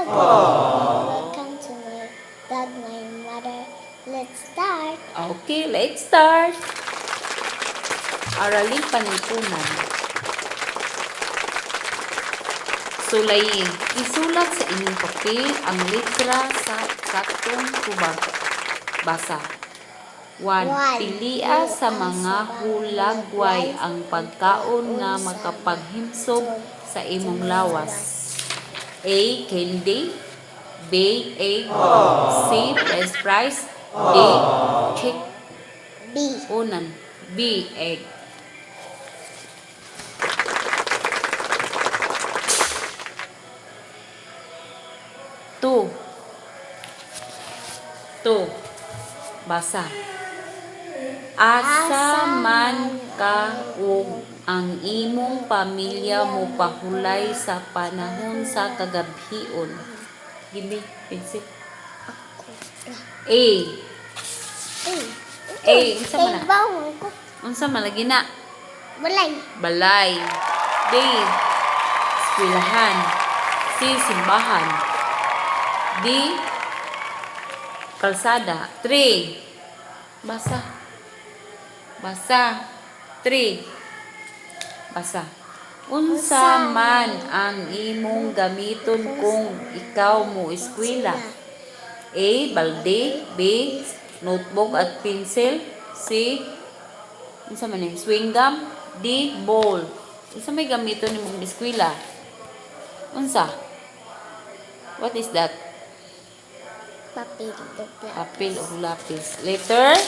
Welcome to my dad, my mother. Let's start. Okay, let's start. Araling panlipunan. Sulayin. Isulat sa inyong papel ang litra sa saktong tubag. Basa. 1. One. Pilia sa mga hulagway ang pagkaon nga makapaghimsog sa imong lawas. A. Candy B. Egg C. French fries D. Chick B. Unan. B. Egg. Two. Two. Basa. Asa man ka ug ang imong pamilya mo pahulay sa panahon sa kagabhion. Gibi, pencil. A. A. A, unsa man. Unsa man lagi na? Balay. balay. B. Eskwelahan. C. Simbahan. D. Kalsada. 3. Basa. Basa. 3. Basa. Unsa man ang imong gamiton kung ikaw mo eskwela? A. Balde. B. Notebook at pencil. C. Unsa man ni? Swing gum. D. Ball. Unsa may gamiton ni mong eskwela? Unsa? What is that? Papel. Dupla. Papel o lapis. Letter?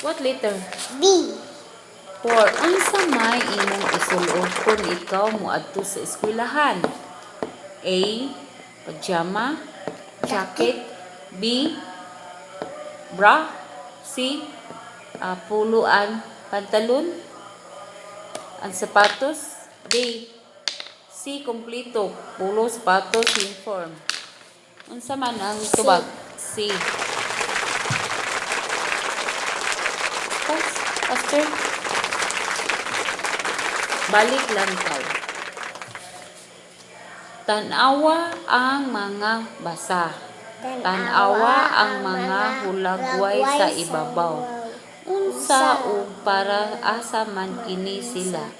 What letter? B. Four. Unsa may imong isulod kung ikaw mo adto sa eskwelahan? A. Pajama. Jacket. B. Bra. C. ah, puluan. Pantalon. Ang sapatos. D. C. Kompleto. Pulo, sapatos, uniform. Unsa man ang tubag? C. Pas, faster. Balik lang tayo. Tanawa ang mga basa. Tanawa ang mga hulagway sa ibabaw. Unsa o para asa man kini sila.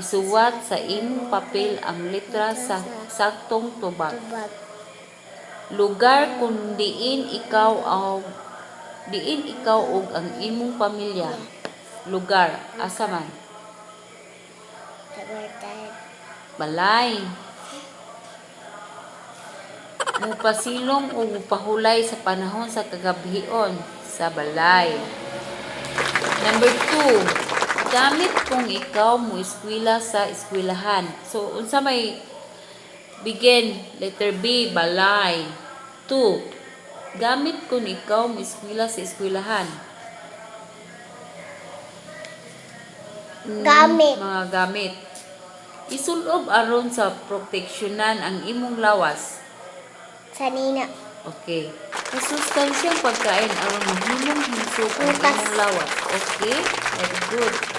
Isuwat sa imong papel ang letra sa saktong tubag. Lugar kung diin ikaw o diin ikaw og ang imong pamilya. Lugar asa man. Balay. Mupasilong o mupahulay sa panahon sa kagabhion sa balay. Number two, gamit kung ikaw mo eskwela sa eskwelahan. So, unsa may begin, letter B, balay. Two, gamit kung ikaw mo eskwela sa eskwelahan. Mm, Gamit. Mga gamit. Isulob aron sa proteksyonan ang imong lawas. Sanina. Okay. Masustansyang pagkain aron mahimong hinsog ang imong lawas. Okay? Very good.